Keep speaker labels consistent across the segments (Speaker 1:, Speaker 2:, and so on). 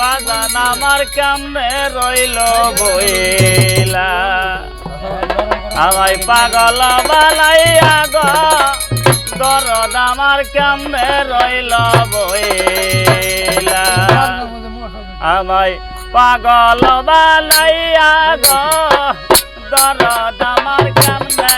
Speaker 1: বাজান আমার কামনে রইল বইলা? আমায় পাগল বালাইয়া গ, দরদ আমার কামনে রইল বইলা? আমায় পাগল বালাইয়া গ, দরদ আমার কামনে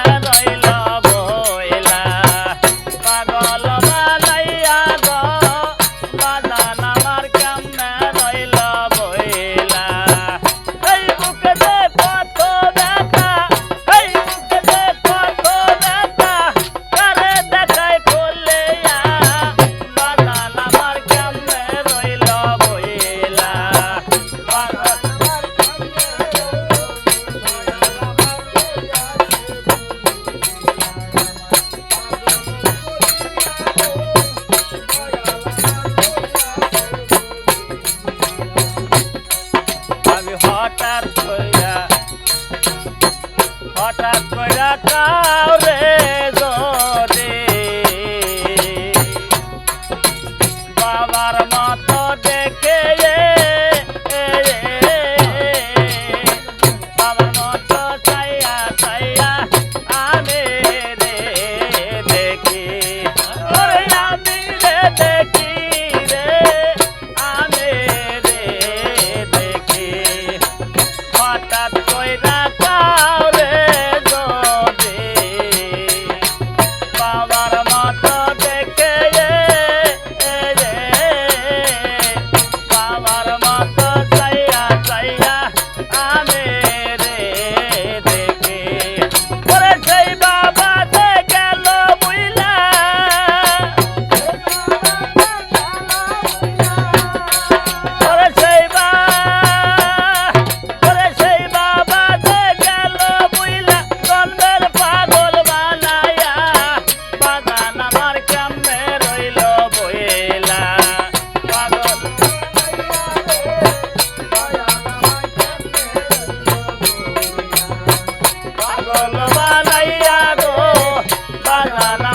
Speaker 1: বানাইয়া গো বানানা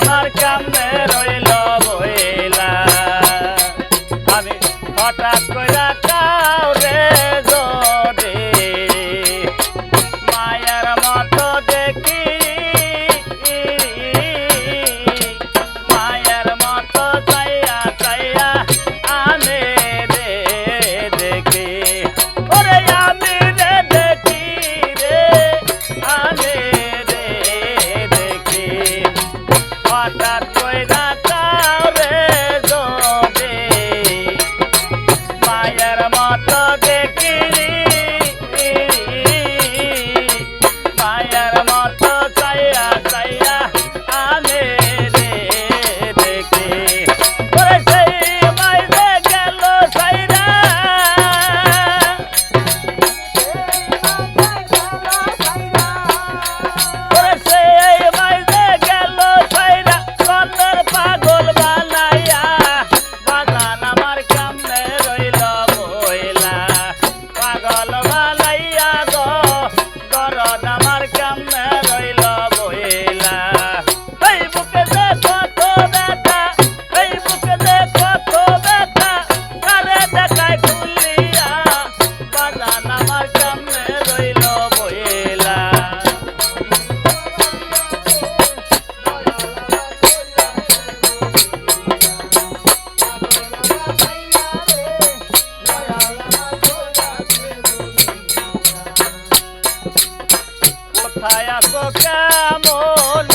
Speaker 1: ছায়া পোকা মোর